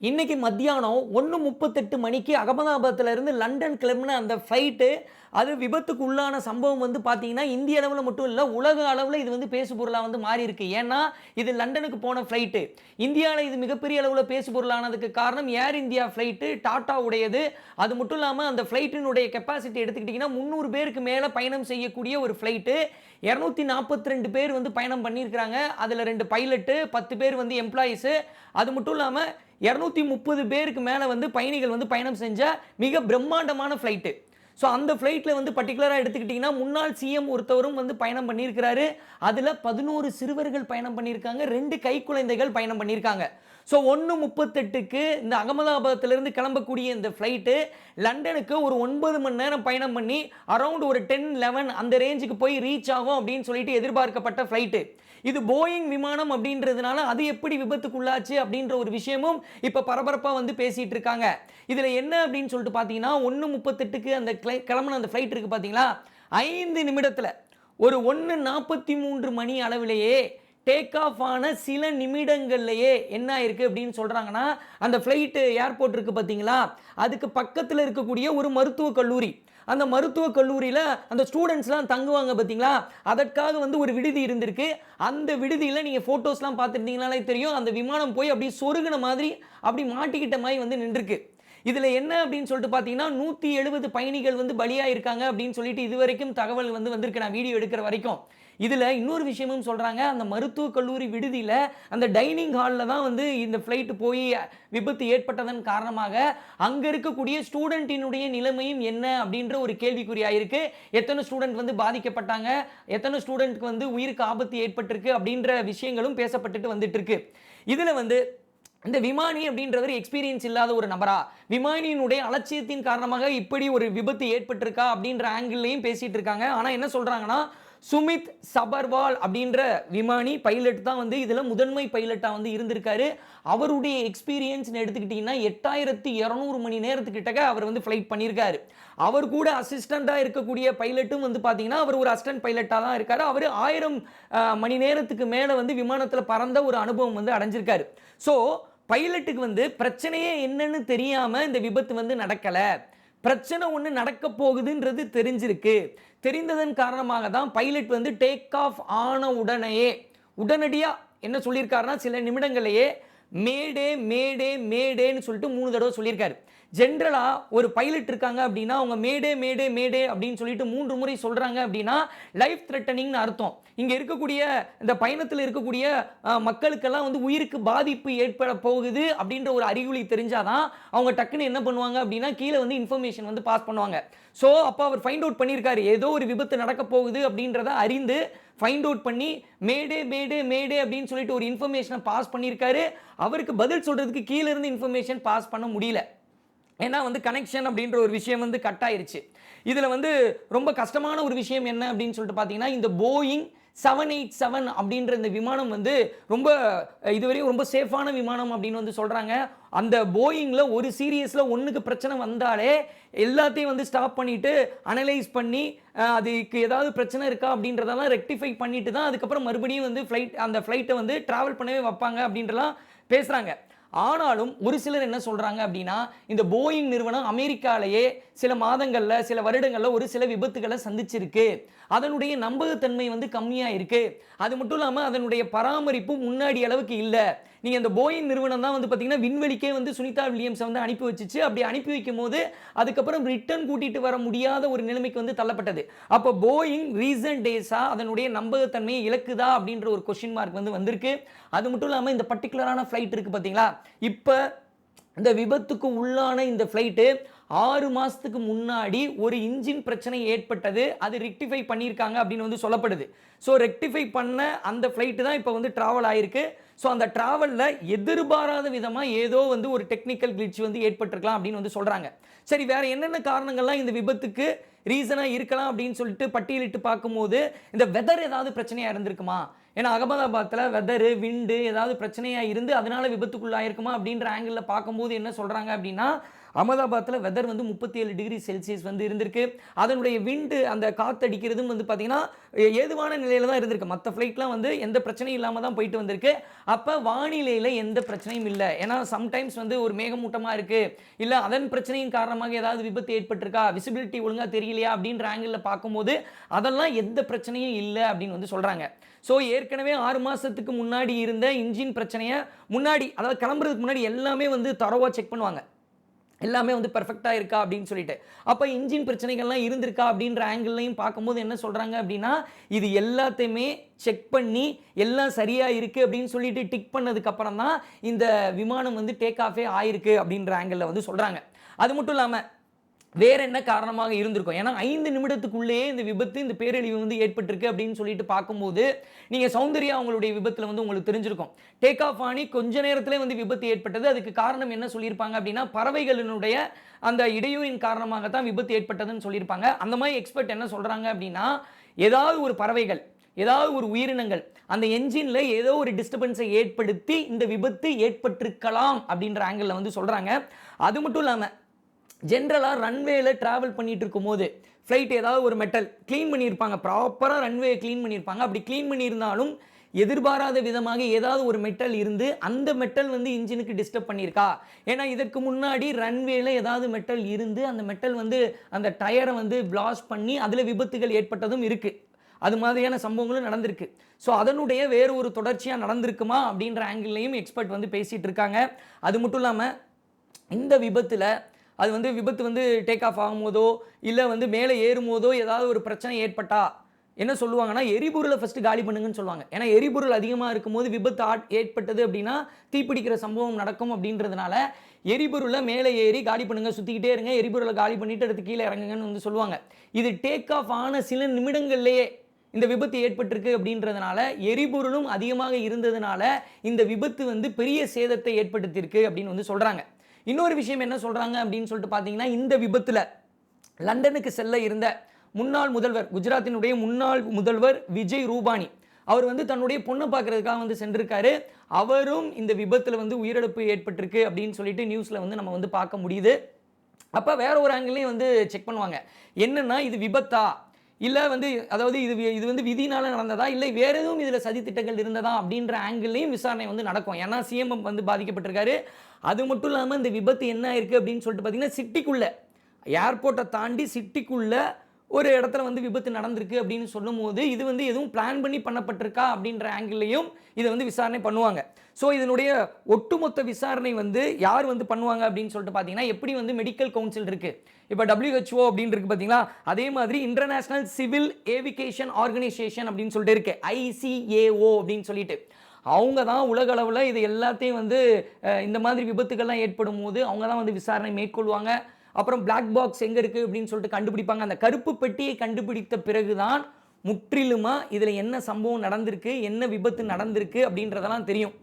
இன்றைக்கி மத்தியானம் ஒன்று முப்பத்தெட்டு மணிக்கு அகமதாபாத்திலேருந்து லண்டன் கிளம்புன அந்த ஃப்ளைட்டு அது விபத்துக்கு உள்ளான சம்பவம் வந்து பார்த்தீங்கன்னா இந்திய அளவில் மட்டும் இல்லை உலக அளவில் இது வந்து பேசு பொருளாக வந்து மாறி இருக்கு. ஏன்னா இது லண்டனுக்கு போன ஃப்ளைட்டு இந்தியாவில் இது மிகப்பெரிய அளவில் பேசு பொருளானதுக்கு காரணம் ஏர் இந்தியா ஃப்ளைட்டு டாட்டா உடையது அது மட்டும் இல்லாமல் அந்த ஃப்ளைட்டினுடைய கெப்பாசிட்டி எடுத்துக்கிட்டிங்கன்னா முந்நூறு பேருக்கு மேலே பயணம் செய்யக்கூடிய ஒரு ஃப்ளைட்டு இரநூத்தி நாற்பத்தி ரெண்டு பேர் வந்து பயணம் பண்ணியிருக்கிறாங்க. அதில் ரெண்டு பைலட்டு பத்து பேர் வந்து எம்ப்ளாயீஸு அது மட்டும் இல்லாமல் இரநூத்தி முப்பது பேருக்கு மேலே வந்து பயணிகள் வந்து பயணம் செஞ்ச மிக பிரம்மாண்டமான ஃப்ளைட்டு ஸோ அந்த ஃப்ளைட்டில் வந்து பர்டிகுலராக எடுத்துக்கிட்டிங்கன்னா முன்னாள் சிஎம் ஒருத்தவரும் வந்து பயணம் பண்ணியிருக்கிறாரு. அதில் பதினோரு சிறுவர்கள் பயணம் பண்ணியிருக்காங்க. ரெண்டு கை குழந்தைகள் பயணம் பண்ணியிருக்காங்க. ஸோ ஒன்று முப்பத்தெட்டுக்கு இந்த அகமதாபாத்திலேருந்து கிளம்பக்கூடிய இந்த ஃப்ளைட்டு லண்டனுக்கு ஒரு ஒன்பது மணி நேரம் பயணம் பண்ணி அரவுண்ட் ஒரு டென் லெவன் அந்த ரேஞ்சுக்கு போய் ரீச் ஆகும் அப்படின்னு சொல்லிட்டு எதிர்பார்க்கப்பட்ட ஃப்ளைட்டு இது போயிங் விமானம் அப்படின்றதுனால அது எப்படி விபத்துக்குள்ளாச்சு அப்படின்ற ஒரு விஷயமும் இப்போ பரபரப்பாக வந்து பேசிகிட்டு இருக்காங்க. இதில் என்ன அப்படின்னு சொல்லிட்டு பார்த்தீங்கன்னா ஒன்று முப்பத்தெட்டுக்கு அந்த கிளை கிளம்புன அந்த ஃப்ளைட் இருக்குது பார்த்தீங்களா ஐந்து நிமிடத்தில் ஒரு ஒன்று நாற்பத்தி மூன்று மணி அளவிலேயே டேக் ஆஃப் ஆன சில நிமிடங்கள்லையே என்ன ஆயிருக்கு அப்படின்னு சொல்கிறாங்கன்னா அந்த ஃப்ளைட்டு ஏர்போர்ட் இருக்குது பார்த்தீங்களா அதுக்கு பக்கத்தில் இருக்கக்கூடிய ஒரு மருத்துவக் கல்லூரி. அந்த மருத்துவக் கல்லூரியில் அந்த ஸ்டூடெண்ட்ஸ்லாம் தங்குவாங்க பார்த்தீங்களா அதற்காக வந்து ஒரு விடுதி இருந்திருக்கு. அந்த விடுதியில் நீங்கள் ஃபோட்டோஸ்லாம் பார்த்துருந்தீங்கனாலே தெரியும். அந்த விமானம் போய் அப்படி சொருகின மாதிரி அப்படி மாட்டிக்கிட்ட மாதிரி வந்து நின்றுருக்கு. இதில் என்ன அப்படின்னு சொல்லிட்டு பார்த்தீங்கன்னா நூற்றி எழுபது பயணிகள் வந்து பலியாக இருக்காங்க அப்படின்னு சொல்லிட்டு இது வரைக்கும் தகவல் வந்து வந்திருக்கு. நான் வீடியோ எடுக்கிற வரைக்கும். இதில் இன்னொரு விஷயமும் சொல்கிறாங்க அந்த மருத்துவக் கல்லூரி விடுதியில் அந்த டைனிங் ஹாலில் தான் வந்து இந்த ஃப்ளைட்டு போய் விபத்து ஏற்பட்டதன் காரணமாக அங்கே இருக்கக்கூடிய ஸ்டூடெண்ட்டினுடைய நிலைமையும் என்ன அப்படின்ற ஒரு கேள்விக்குறியாயிருக்கு. எத்தனை ஸ்டூடெண்ட் வந்து பாதிக்கப்பட்டாங்க? எத்தனை ஸ்டூடெண்ட்க்கு வந்து உயிருக்கு ஆபத்து ஏற்பட்டிருக்கு அப்படின்ற விஷயங்களும் பேசப்பட்டுட்டு வந்துட்டு இருக்கு இதில் வந்து இந்த விமானி அப்படின்றவர் எக்ஸ்பீரியன்ஸ் இல்லாத ஒரு நபரா? விமானியினுடைய அலட்சியத்தின் காரணமாக இப்படி ஒரு விபத்து ஏற்பட்டிருக்கா அப்படின்ற ஆங்கிள்லையும் பேசிகிட்டு இருக்காங்க. ஆனால் என்ன சொல்கிறாங்கன்னா சுமித் சபர்வால் அப்படின்ற விமானி பைலட் தான் வந்து இதில் முதன்மை பைலட்டாக வந்து இருந்திருக்காரு. அவருடைய எக்ஸ்பீரியன்ஸ்னு எடுத்துக்கிட்டிங்கன்னா எட்டாயிரத்தி இரநூறு மணி நேரத்துக்கிட்டக்க அவர் வந்து ஃப்ளைட் பண்ணியிருக்காரு அவர் கூட அசிஸ்டண்ட்டாக இருக்கக்கூடிய பைலட்டும் வந்து பார்த்தீங்கன்னா அவர் ஒரு அசிஸ்டன்ட் பைலட்டாக தான் இருக்கார். அவர் ஆயிரம் மணி நேரத்துக்கு மேலே வந்து விமானத்தில் பறந்த ஒரு அனுபவம் வந்து அடைஞ்சிருக்காரு. ஸோ பைலட்டுக்கு வந்து பிரச்சனையே என்னன்னு தெரியாமல் இந்த விபத்து வந்து நடக்கலை. பிரச்சனை ஒன்று நடக்க போகுதுன்றது தெரிஞ்சிருக்கு. தெரிந்ததன் காரணமாக தான் பைலட் வந்து டேக் ஆஃப் ஆன உடனேயே உடனடியாக என்ன சொல்லியிருக்காருன்னா சில நிமிடங்களையே மேடே மேடே மேடேன்னு சொல்லிட்டு மூணு தடவை சொல்லியிருக்காரு. ஜென்ரலாக ஒரு பைலட் இருக்காங்க அப்படின்னா அவங்க மேடே மேடே மேடே அப்படின்னு சொல்லிட்டு மூன்று முறை சொல்கிறாங்க அப்படின்னா லைஃப் த்ரெட்டனிங்னு அர்த்தம். இங்கே இருக்கக்கூடிய இந்த பயணத்தில் இருக்கக்கூடிய மக்களுக்கெல்லாம் வந்து உயிருக்கு பாதிப்பு ஏற்பட போகுது அப்படின்ற ஒரு அறிகுறி தெரிஞ்சாதான் அவங்க டக்குன்னு என்ன பண்ணுவாங்க அப்படின்னா கீழே வந்து இன்ஃபர்மேஷன் வந்து பாஸ் பண்ணுவாங்க. ஸோ அப்போ அவர் ஃபைண்ட் அவுட் பண்ணியிருக்காரு ஏதோ ஒரு விபத்து நடக்க போகுது அப்படின்றத அறிந்து ஃபைண்ட் அவுட் பண்ணி மேடே மேடே மேடே அப்படின்னு சொல்லிட்டு ஒரு இன்ஃபர்மேஷனை பாஸ் பண்ணியிருக்காரு அவருக்கு பதில் சொல்கிறதுக்கு கீழே இருந்து இன்ஃபர்மேஷன் பாஸ் பண்ண முடியல. ஏன்னா வந்து கனெக்ஷன் அப்படின்ற ஒரு விஷயம் வந்து கட் ஆயிருச்சு. இதில் வந்து ரொம்ப கஷ்டமான ஒரு விஷயம் என்ன அப்படின்னு சொல்லிட்டு பார்த்தீங்கன்னா இந்த போயிங் செவன் எயிட் செவன் அப்படின்ற இந்த விமானம் வந்து ரொம்ப இதுவரையும் ரொம்ப சேஃபான விமானம் அப்படின்னு வந்து சொல்கிறாங்க அந்த போயிங்கில் ஒரு சீரியஸில் ஒன்றுக்கு பிரச்சனை வந்தாலே எல்லாத்தையும் வந்து ஸ்டாப் பண்ணிவிட்டு அனலைஸ் பண்ணி அதுக்கு ஏதாவது பிரச்சனை இருக்கா அப்படின்றதெல்லாம் ரெக்டிஃபை பண்ணிட்டு தான் அதுக்கப்புறம் மறுபடியும் வந்து ஃப்ளைட் அந்த ஃப்ளைட்டை வந்து ட்ராவல் பண்ணவே வைப்பாங்க அப்படின்றலாம் பேசுகிறாங்க ஆனாலும் ஒரு சிலர் என்ன சொல்கிறாங்க அப்படின்னா இந்த போயிங் நிறுவனம் அமெரிக்காலேயே சில மாதங்களில் சில வருடங்களில் ஒரு சில விபத்துகளை சந்திச்சிருக்கு. அதனுடைய நம்பகத்தன்மை வந்து கம்மியாக இருக்கு. அது மட்டும் இல்லாமல் அதனுடைய பராமரிப்பு முன்னாடி அளவுக்கு இல்லை. நீங்கள் இந்த போயிங் நிறுவனம் தான் வந்து பார்த்தீங்கன்னா விண்வெளிக்கே வந்து சுனிதா வில்லியம்ஸை வந்து அனுப்பி வச்சுச்சு. அப்படி அனுப்பி வைக்கும் போது அதுக்கப்புறம் ரிட்டர்ன் கூட்டிட்டு வர முடியாத ஒரு நிலைமைக்கு வந்து தள்ளப்பட்டது. அப்போ போயிங் ரீசன்ட் டேஸாக அதனுடைய நம்பகத்தன்மையை இழக்குதா அப்படின்ற ஒரு கொஷின் மார்க் வந்து வந்திருக்கு. அது மட்டும் இல்லாமல் இந்த பர்டிகுலரான ஃப்ளைட் இருக்குது பார்த்தீங்களா இப்போ இந்த விபத்துக்கு உள்ளான இந்த ஃப்ளைட்டு ஆறு மாதத்துக்கு முன்னாடி ஒரு இன்ஜின் பிரச்சனை ஏற்பட்டது. அது ரெக்டிஃபை பண்ணியிருக்காங்க அப்படின்னு வந்து சொல்லப்படுது. ஸோ ரெக்டிஃபை பண்ண அந்த ஃப்ளைட்டு தான் இப்போ வந்து ட்ராவல் ஆயிருக்கு. ஸோ அந்த ட்ராவலில் எதிர்பாராத விதமாக ஏதோ வந்து ஒரு டெக்னிக்கல் glitch வந்து ஏற்பட்டிருக்கலாம் அப்படின்னு வந்து சொல்கிறாங்க சரி வேறு என்னென்ன காரணங்கள்லாம் இந்த விபத்துக்கு ரீசனாக இருக்கலாம் அப்படின்னு சொல்லிட்டு பட்டியலிட்டு பார்க்கும்போது இந்த வெதர் ஏதாவது பிரச்சனையாக இருந்திருக்குமா? ஏன்னா அகமதாபாத்தில் வெதரு விண்டு ஏதாவது பிரச்சனையாக இருந்து அதனால விபத்துக்குள்ளாயிருக்குமா அப்படின்ற ஆங்கிளில் பார்க்கும்போது என்ன சொல்கிறாங்க அப்படின்னா அகமதாபாத்தில் வெதர் வந்து முப்பத்தி ஏழு டிகிரி செல்சியஸ் வந்து இருந்திருக்கு. அதனுடைய விண்டு அந்த காற்றடிக்கிறதும் வந்து பார்த்தீங்கன்னா ஏதுவான நிலையில் தான் இருந்திருக்கு. மற்ற ஃப்ளைட்லாம் வந்து எந்த பிரச்சனையும் இல்லாமல் தான் போயிட்டு வந்திருக்கு. அப்போ வானிலையில் எந்த பிரச்சனையும் இல்லை. ஏன்னா சம்டைம்ஸ் வந்து ஒரு மேகமூட்டமாக இருக்குது இல்லை அதன் பிரச்சனையின் காரணமாக ஏதாவது விபத்து ஏற்பட்டிருக்கா? விசிபிலிட்டி ஒழுங்காக தெரியலையா? அப்படின்ற ஆங்கிளில் பார்க்கும்போது அதெல்லாம் எந்த பிரச்சனையும் இல்லை அப்படின்னு வந்து சொல்கிறாங்க ஸோ ஏற்கனவே ஆறு மாதத்துக்கு முன்னாடி இருந்த இன்ஜின் பிரச்சனையை முன்னாடி அதாவது கிளம்புறதுக்கு முன்னாடி எல்லாமே வந்து தரவாக செக் பண்ணுவாங்க. எல்லாமே வந்து பர்ஃபெக்டாக இருக்கா அப்படின்னு சொல்லிட்டு. அப்போ இன்ஜின் பிரச்சனைகள்லாம் இருந்திருக்கா அப்படின்ற ஆங்கிள்லையும் பார்க்கும்போது என்ன சொல்கிறாங்க அப்படின்னா இது எல்லாத்தையுமே செக் பண்ணி எல்லாம் சரியாக இருக்குது அப்படின்னு சொல்லிட்டு டிக் பண்ணதுக்கப்புறம் தான் இந்த விமானம் வந்து டேக் ஆஃபே ஆயிருக்கு அப்படின்ற ஆங்கிளில் வந்து சொல்கிறாங்க அது மட்டும் இல்லாமல் வேற என்ன காரணமாக இருந்திருக்கும்? ஏன்னா ஐந்து நிமிடத்துக்குள்ளேயே இந்த விபத்து இந்த பேரழிவு வந்து ஏற்பட்டிருக்கு அப்படின்னு சொல்லிட்டு பார்க்கும்போது நீங்கள் சௌந்தர்யா அவங்களுடைய விபத்தில் வந்து உங்களுக்கு தெரிஞ்சிருக்கும். டேக் ஆஃப் ஆனி கொஞ்ச நேரத்திலே வந்து விபத்து ஏற்பட்டது. அதுக்கு காரணம் என்ன சொல்லியிருப்பாங்க அப்படின்னா பறவைகளினுடைய அந்த இடையூறின் காரணமாக தான் விபத்து ஏற்பட்டதுன்னு சொல்லியிருப்பாங்க. அந்த மாதிரி எக்ஸ்பர்ட் என்ன சொல்கிறாங்க அப்படின்னா ஏதாவது ஒரு பறவைகள் ஏதாவது ஒரு உயிரினங்கள் அந்த என்ஜினில் ஏதோ ஒரு டிஸ்டர்பன்ஸை ஏற்படுத்தி இந்த விபத்து ஏற்பட்டிருக்கலாம் அப்படின்ற ஆங்கிளில் வந்து சொல்கிறாங்க அது மட்டும் இல்லாமல் ஜென்ரலாக ரன்வேல ட்ராவல் பண்ணிகிட்டு இருக்கும்போது ஃப்ளைட் ஏதாவது ஒரு மெட்டல் க்ளீன் பண்ணியிருப்பாங்க. ப்ராப்பராக ரன்வே க்ளீன் பண்ணியிருப்பாங்க. அப்படி க்ளீன் பண்ணியிருந்தாலும் எதிர்பாராத விதமாக ஏதாவது ஒரு மெட்டல் இருந்து அந்த மெட்டல் வந்து இன்ஜினுக்கு டிஸ்டர்ப் பண்ணியிருக்கா? ஏன்னா இதற்கு முன்னாடி ரன்வேல ஏதாவது மெட்டல் இருந்து அந்த மெட்டல் வந்து அந்த டயரை வந்து பிளாஸ்ட் பண்ணி அதில் விபத்துகள் ஏற்பட்டதும் இருக்குது அது மாதிரியான சம்பவங்களும் நடந்திருக்கு. ஸோ அதனுடைய வேறு ஒரு தொடர்ச்சியாக நடந்திருக்குமா அப்படின்ற ஆங்கிள்லையும் எக்ஸ்பர்ட் வந்து பேசிகிட்டு இருக்காங்க அது மட்டும் இல்லாமல் இந்த விபத்தில் அது வந்து விபத்து வந்து டேக் ஆஃப் ஆகும்போதோ இல்லை வந்து மேலே ஏறும்போதோ ஏதாவது ஒரு பிரச்சனை ஏற்பட்டா என்ன சொல்லுவாங்கன்னா எரிபொருளை ஃபஸ்ட்டு காலி பண்ணுங்கன்னு சொல்லுவாங்க. ஏன்னா எரிபொருள் அதிகமாக இருக்கும்போது விபத்து ஆட் ஏற்பட்டது அப்படின்னா தீப்பிடிக்கிற சம்பவம் நடக்கும் அப்படின்றதுனால எரிபொருளை மேலே ஏறி காலி பண்ணுங்க சுற்றிக்கிட்டே இருங்க எரிபொருளை காலி பண்ணிட்டு அடுத்து கீழே இறங்குங்கன்னு வந்து சொல்லுவாங்க. இது டேக் ஆஃப் ஆன சில நிமிடங்கள்லேயே இந்த விபத்து ஏற்பட்டிருக்கு அப்படின்றதுனால எரிபொருளும் அதிகமாக இருந்ததுனால இந்த விபத்து வந்து பெரிய சேதத்தை ஏற்படுத்தியிருக்கு அப்படின்னு வந்து சொல்கிறாங்க இன்னொரு விஷயம் என்ன சொல்கிறாங்க அப்படின்னு சொல்லிட்டு பார்த்தீங்கன்னா இந்த விபத்தில் லண்டனுக்கு செல்ல இருந்த முன்னாள் முதல்வர் குஜராத்தினுடைய முன்னாள் முதல்வர் விஜய் ரூபானி அவர் வந்து தன்னுடைய பொண்ணை பார்க்குறதுக்காக வந்து சென்றிருக்காரு. அவரும் இந்த விபத்தில் வந்து உயிரிழப்பு ஏற்பட்டிருக்கு அப்படின்னு சொல்லிட்டு நியூஸில் வந்து நம்ம வந்து பார்க்க முடியுது. அப்போ வேற ஒரு ஆங்கிளையும் வந்து செக் பண்ணுவாங்க. என்னென்னா இது விபத்தா? இல்லை வந்து அதாவது இது இது வந்து விதினால நடந்ததா? இல்லை வேற எதுவும் இதில் சதி திட்டங்கள் இருந்ததா? அப்படின்ற ஆங்கிள்லையும் விசாரணை வந்து நடக்கும். ஏன்னா சிஎம் வந்து பாதிக்கப்பட்டிருக்காரு. அது மட்டும் இல்லாமல் இந்த விபத்து என்ன ஆயிருக்கு அப்படின்னு சொல்லிட்டு பார்த்தீங்கன்னா சிட்டிக்குள்ளே ஏர்போர்ட்டை தாண்டி சிட்டிக்குள்ளே ஒரு இடத்துல வந்து விபத்து நடந்திருக்கு அப்படின்னு சொல்லும்போது இது வந்து எதுவும் பிளான் பண்ணி பண்ணப்பட்டிருக்கா அப்படின்ற ஆங்கிள்லையும் இதை வந்து விசாரணை பண்ணுவாங்க. ஸோ இதனுடைய ஒட்டுமொத்த விசாரணை வந்து யார் வந்து பண்ணுவாங்க அப்படின்னு சொல்லிட்டு பார்த்தீங்கன்னா எப்படி வந்து மெடிக்கல் கவுன்சில் இருக்குது இப்போ டபிள்யூஹெச்ஓ அப்படின்னு இருக்கு பார்த்தீங்களா? அதே மாதிரி இன்டர்நேஷ்னல் சிவில் ஏவிகேஷன் ஆர்கனைசேஷன் அப்படின்னு சொல்லிட்டு இருக்கு. ஐசிஏஓ அப்படின்னு சொல்லிட்டு. அவங்க தான் உலக அளவில் இது எல்லாத்தையும் வந்து இந்த மாதிரி விபத்துக்கள்லாம் ஏற்படும் போது அவங்க தான் வந்து விசாரணை மேற்கொள்வாங்க. அப்புறம் பிளாக் பாக்ஸ் எங்கே இருக்குது அப்படின்னு சொல்லிட்டு கண்டுபிடிப்பாங்க. அந்த கருப்பு பெட்டியை கண்டுபிடித்த பிறகுதான் முற்றிலுமா இதில் என்ன சம்பவம் நடந்திருக்கு என்ன விபத்து நடந்திருக்கு அப்படின்றதெல்லாம் தெரியும்.